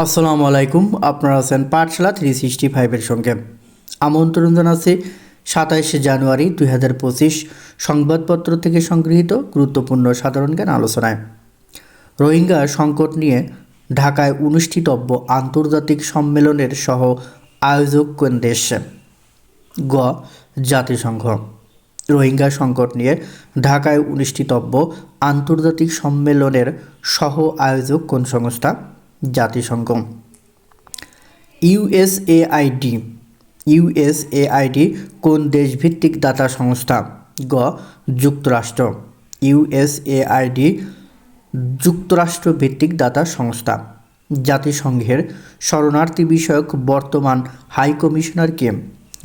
আসসালামু আলাইকুম, আপনারা আছেন পাঠশালা থ্রি সিক্সটি ফাইভের সঙ্গে। আমন্ত্রণ জানাচ্ছি সাতাইশে জানুয়ারি দুই হাজার পঁচিশ সংবাদপত্র থেকে সংগৃহীত গুরুত্বপূর্ণ সাধারণ জ্ঞান আলোচনায়। রোহিঙ্গা সংকট নিয়ে ঢাকায় অনুষ্ঠিতব্য আন্তর্জাতিক সম্মেলনের সহ আয়োজক কোন দেশ? গ, জাতিসংঘ। রোহিঙ্গা সংকট নিয়ে ঢাকায় অনুষ্ঠিতব্য আন্তর্জাতিক সম্মেলনের সহ আয়োজক কোন সংস্থা? জাতিসংঘ। ইউএসএআইডি ইউএসএআইডি কোন দেশভিত্তিক দাতা সংস্থা? গ, যুক্তরাষ্ট্র। ইউএসএআইডি যুক্তরাষ্ট্র ভিত্তিক দাতা সংস্থা। জাতিসংঘের শরণার্থী বিষয়ক বর্তমান হাই কমিশনার কে?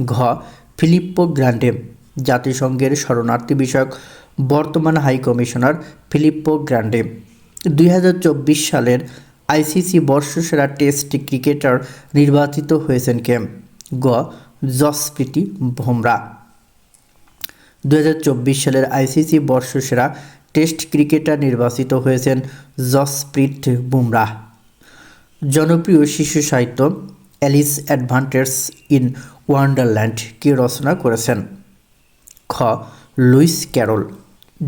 ঘ, ফিলিপ্পো গ্র্যান্ডে। জাতিসংঘের শরণার্থী বিষয়ক বর্তমান হাই কমিশনার ফিলিপ্পো গ্র্যান্ডে। দুই সালের আইসিসি বর্ষসেরা টেস্ট ক্রিকেটার নির্বাচিত হয়েছেন কে? গ. জসপ্রীতি বুমরা। দু সালের আইসিসি বর্ষসেরা টেস্ট ক্রিকেটার নির্বাচিত হয়েছেন জসপ্রীত বুমরাহ জনপ্রিয় শিশু সাহিত্য অ্যালিস অ্যাডভান্টেজ ইন ওয়ান্ডারল্যান্ড কে রচনা করেছেন? খ. Lewis Carroll.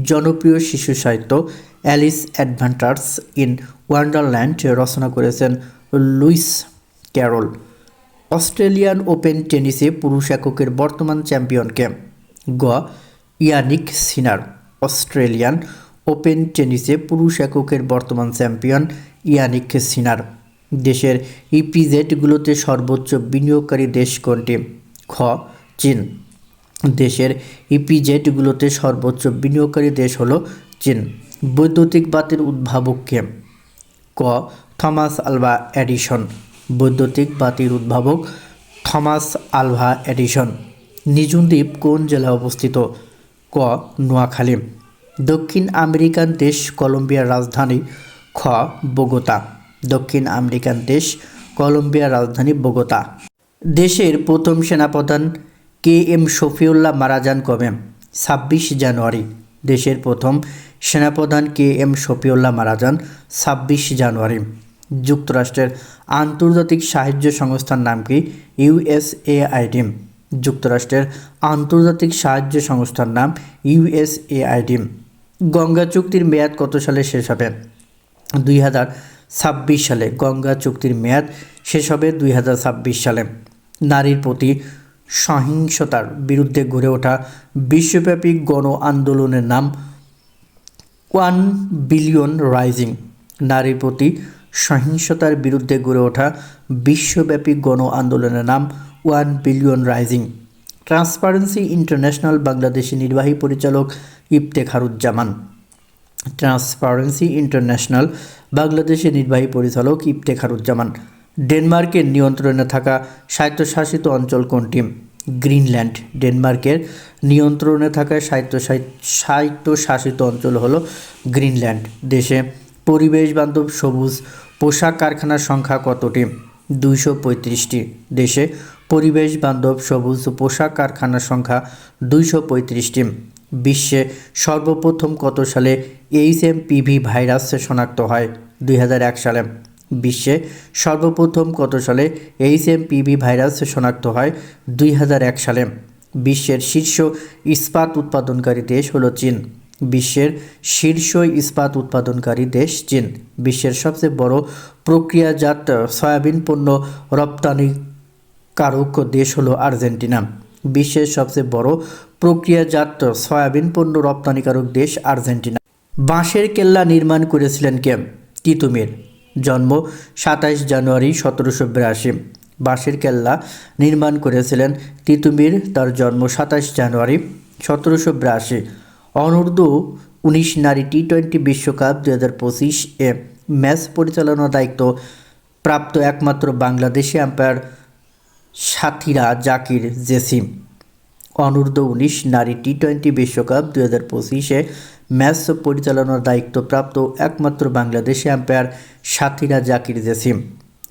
জনপ্রিয় শিশু সাহিত্য অ্যালিস অ্যাডভেঞ্চার্স ইন ওয়ান্ডারল্যান্ড রচনা করেছেন লুইস ক্যারল। অস্ট্রেলিয়ান ওপেন টেনিসে পুরুষ এককের বর্তমান চ্যাম্পিয়নকে গ. Jannik Sinner. অস্ট্রেলিয়ান ওপেন টেনিসে পুরুষ এককের বর্তমান চ্যাম্পিয়ন ইয়ানিক সিনার। দেশের ইপিজেডগুলোতে সর্বোচ্চ বিনিয়োগকারী দেশ কোনটি? খ. চীন। দেশের ইপিজেডগুলোতে সর্বোচ্চ বিনিয়োগকারী দেশ হলো চীন। বৈদ্যুতিক বাতির উদ্ভাবক কে, থমাস আলভা এডিসন বৈদ্যুতিক বাতির উদ্ভাবক, Thomas Alva Edison Nijhum Dwip কোন জেলায় অবস্থিত? ক, নোয়াখালী। দক্ষিণ আমেরিকান দেশ কলম্বিয়ার রাজধানী, খ, বোগোতা। দক্ষিণ আমেরিকান দেশ কলম্বিয়ার রাজধানী, বোগোতা। দেশের প্রথম সেনাপ্রধান কে এম শফিউল্লাহ মারা যান কবে? ছাব্বিশ জানুয়ারি। দেশের প্রথম সেনাপ্রধান কে এম শফিউল্লাহ মারা যান ছাব্বিশ জানুয়ারি। যুক্তরাষ্ট্রের আন্তর্জাতিক সাহায্য সংস্থার নাম কি? ইউএসএআইডি যুক্তরাষ্ট্রের আন্তর্জাতিক সাহায্য সংস্থার নাম ইউএসএআইডি গঙ্গা চুক্তির মেয়াদ কত সালে শেষ হবে? দুই হাজার ছাব্বিশ সালে। গঙ্গা চুক্তির মেয়াদ শেষ হবে দুই হাজার ছাব্বিশ সালে। নারীর প্রতি সহিংসতার বিরুদ্ধে গড়ে ওঠা বিশ্বব্যাপী গণ আন্দোলনের নাম ওয়ান বিলিয়ন রাইজিং নারীর প্রতি সহিংসতার বিরুদ্ধে গড়ে ওঠা বিশ্বব্যাপী গণ আন্দোলনের নাম one billion rising. Transparency international Bangladeshi নির্বাহী পরিচালক ইফতেখারুজ্জামান ট্রান্সপারেন্সি ইন্টারন্যাশনাল বাংলাদেশের নির্বাহী পরিচালক ইফতেখারুজ্জামান ডেনমার্কের নিয়ন্ত্রণে থাকা স্বায়ত্তশাসিত অঞ্চল কোনটি? গ্রিনল্যান্ড, ডেনমার্কের নিয়ন্ত্রণে থাকা সাহিত্য স্বায়ত্তশাসিত অঞ্চল হল গ্রিনল্যান্ড। দেশে পরিবেশ বান্ধব সবুজ পোশাক কারখানার সংখ্যা কতটি? দুইশো পঁয়ত্রিশটি। দেশে পরিবেশ বান্ধব সবুজ পোশাক কারখানার সংখ্যা দুইশো পঁয়ত্রিশটি। বিশ্বে সর্বপ্রথম কত সালে এইচ এম পিভি ভাইরাস শনাক্ত হয়? দুই হাজার এক সালে। বিশ্বে সর্বপ্রথম কত সালে এইচ এম পিভি ভাইরাস শনাক্ত হয়? দুই এক সালে। বিশ্বের শীর্ষ ইস্পাত উৎপাদনকারী দেশ হলো চীন। বিশ্বের শীর্ষ ইস্পাত উৎপাদনকারী দেশ চীন। বিশ্বের সবচেয়ে বড় প্রক্রিয়াজাত সয়াবিন পণ্য রপ্তানিকারক দেশ হলো আর্জেন্টিনা। বিশ্বের সবচেয়ে বড় প্রক্রিয়াজাত সয়াবিন পণ্য রপ্তানিকারক দেশ আর্জেন্টিনা। বাঁশের কেল্লা নির্মাণ করেছিলেন কে? তিতুমির। জন্ম সাতাইশ জানুয়ারি সতেরোশো বিরাশি। বাঁশের কেল্লা নির্মাণ করেছিলেন তিতুমির, তার জন্ম সাতাইশ জানুয়ারি সতেরোশো বিরাশি। অনূর্ধ্ব উনিশ নারী টি টোয়েন্টি বিশ্বকাপ দু হাজার পঁচিশ এ ম্যাচ পরিচালনার দায়িত্ব প্রাপ্ত একমাত্র বাংলাদেশি আম্পায়ার সাথীরা জাকির জেসিম। অনূর্ধ্ব উনিশ নারী টি টোয়েন্টি বিশ্বকাপ দু হাজার পঁচিশে ম্যাচ পরিচালনার দায়িত্বপ্রাপ্ত একমাত্র বাংলাদেশি আম্পায়ার সাথীরা জাকির জেসিম।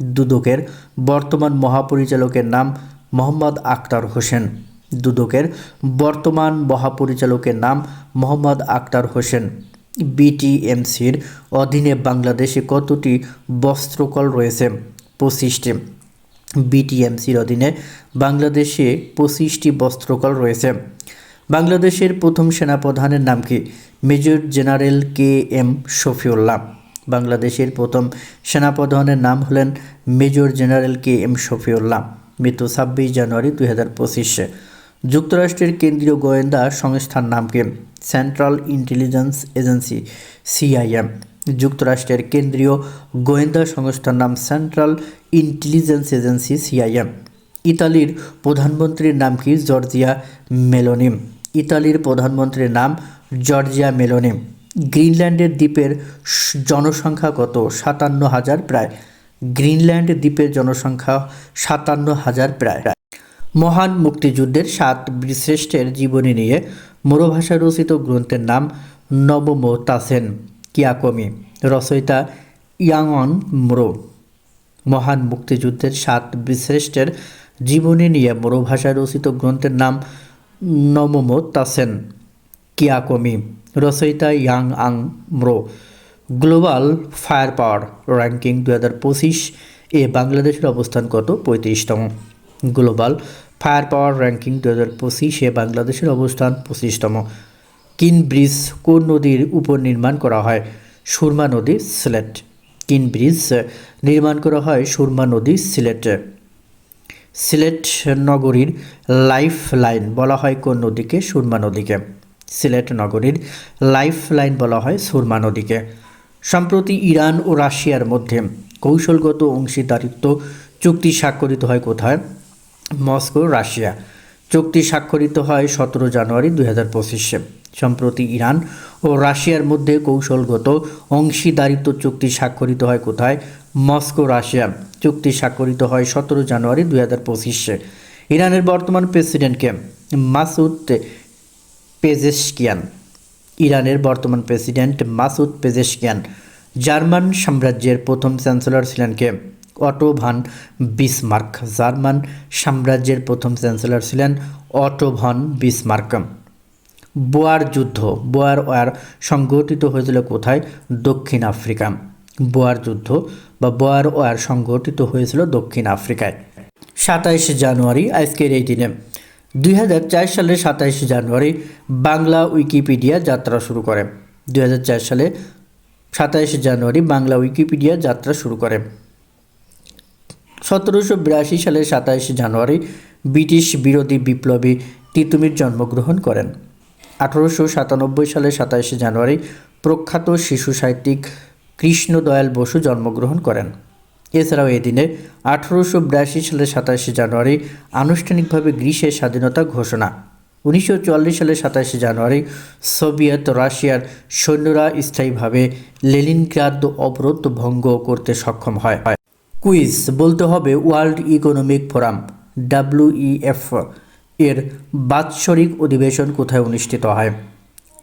দুদকের বর্তমান মহাপরিচালকের নাম মোহাম্মদ আক্তার হোসেন। দুদকের বর্তমান মহাপরিচালকের নাম মোহাম্মদ আক্তার হোসেন। বিটিএমসির অধীনে বাংলাদেশে কতটি বস্ত্রকল রয়েছে? পঁচিশটি। বিটিএমসির অধীনে বাংলাদেশে পঁচিশটি বস্ত্রকল রয়েছে। বাংলাদেশের প্রথম সেনাপ্রধানের নাম কি? Major general K M Shafiullah. বাংলাদেশের প্রথম সেনাপ্রধানের নাম হলেন major general K M Shafiullah. মৃত্যু ছাব্বিশ জানুয়ারি দুই হাজার পঁচিশে। যুক্তরাষ্ট্রের কেন্দ্রীয় গোয়েন্দা সংস্থার নাম কি? Central intelligence agency, CIA. যুক্তরাষ্ট্রের কেন্দ্রীয় গোয়েন্দা সংস্থার নাম সেন্ট্রাল ইন্টেলিজেন্স এজেন্সি, সিআইএম। ইতালির প্রধানমন্ত্রীর নাম কি? জর্জিয়া মেলোনিম ইতালির প্রধানমন্ত্রীর নাম জর্জিয়া মেলোনিম গ্রিনল্যান্ডের দ্বীপের জনসংখ্যা কত? সাতান্ন হাজার প্রায়। গ্রিনল্যান্ড দ্বীপের জনসংখ্যা সাতান্ন হাজার প্রায়। মহান মুক্তিযুদ্ধের সাত বীরশ্রেষ্ঠের জীবনী নিয়ে মোরভাষা রচিত গ্রন্থের নাম নবম তাসেন কিয়াকমি। রচয়িতা ইয়াংন মোরো। মহান মুক্তিযুদ্ধের সাত বীরশ্রেষ্ঠের জীবনী নিয়ে মোরো ভাষায় রচিত গ্রন্থের নাম নবম তাসেন কিয়াকমি, রচয়িতা Yang Ang Mro. Global fire power ranking দু হাজার পঁচিশ এ বাংলাদেশের অবস্থান কত? পঁয়ত্রিশতম। গ্লোবাল ফায়ার পাওয়ার র্যাঙ্কিং দু হাজার পঁচিশে বাংলাদেশের অবস্থান পঁচিশতম। কিন ব্রিজ কোন নদীর উপর নির্মাণ করা হয়? সুরমা নদী, সিলেট। কিন ব্রিজ নির্মাণ করা হয় সুরমা নদী, সিলেটে। সিলেট নগরীর লাইফ লাইন বলা হয় কোন নদীকে? সুরমা নদীকে। সিলেট নগরীর লাইফ লাইন বলা হয় সুরমা নদীকে। সম্প্রতি ইরান ও রাশিয়ার মধ্যে কৌশলগত অংশীদারিত্ব চুক্তি স্বাক্ষরিত হয় কোথায়? Moscow, Russia. চুক্তি স্বাক্ষরিত হয় সতেরো জানুয়ারি দুই হাজার পঁচিশে। সম্প্রতি ইরান ও রাশিয়ার মধ্যে কৌশলগত অংশীদারিত্ব চুক্তি স্বাক্ষরিত হয় কোথায়? Moscow, Russia. চুক্তি স্বাক্ষরিত হয় সতেরো জানুয়ারি দুই হাজার পঁচিশে। ইরানের বর্তমান প্রেসিডেন্টকে মাসুদ পেজেশকিয়ান। ইরানের বর্তমান প্রেসিডেন্ট মাসুদ পেজেশকিয়ান। জার্মান সাম্রাজ্যের প্রথম চ্যান্সেলর ছিলেন কে? Otto von Bismarck. জার্মান সাম্রাজ্যের প্রথম চ্যান্সেলর ছিলেন অটো ভন বিসমার্ক। বোয়ার যুদ্ধ, বোয়ার ওয়ার সংগঠিত হয়েছিল কোথায়? দক্ষিণ আফ্রিকা বোয়ার যুদ্ধ বা বোয়ার ওয়ার সংগঠিত হয়েছিল দক্ষিণ আফ্রিকায়। সাতাইশে জানুয়ারি, আজকের এই দিনে। দুই হাজার চার সালের সাতাইশে জানুয়ারি, বাংলা উইকিপিডিয়া যাত্রা শুরু করে। দুই হাজার চার সালে সাতাইশে জানুয়ারি, বাংলা উইকিপিডিয়া যাত্রা শুরু করে। সতেরোশো বিরাশি সালের সাতাইশে জানুয়ারি, ব্রিটিশ বিরোধী বিপ্লবী তিতুমির জন্মগ্রহণ করেন। আঠারোশো সাতানব্বই সালের সাতাইশে জানুয়ারি প্রখ্যাত শিশু সাহিত্যিক কৃষ্ণদয়াল বসু জন্মগ্রহণ করেন। এছাড়াও এদিনে আঠারোশো বিরাশি সালের সাতাশে জানুয়ারি আনুষ্ঠানিকভাবে গ্রীষ্মের স্বাধীনতা ঘোষণা। উনিশশো সালের সাতাশে জানুয়ারি সোভিয়েত রাশিয়ার সৈন্যরা স্থায়ীভাবে লেলিনগ্রাদ অবরোধ ভঙ্গ করতে সক্ষম হয়। কুইজ, বলতে হবে ওয়ার্ল্ড ইকোনমিক ফোরাম, ডাব্লিউইএফ এর বাৎসরিক অধিবেশন কোথায় অনুষ্ঠিত হয়?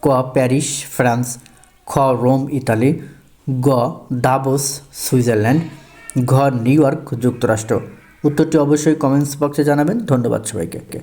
ক. Paris, France. খ. Rome, Italy. গ. Davos Switzerland. ঘ. নিউ ইয়র্ক, যুক্তরাষ্ট্র। উত্তরটি অবশ্যই কমেন্টস বক্সে জানাবেন। ধন্যবাদ সবাইকে।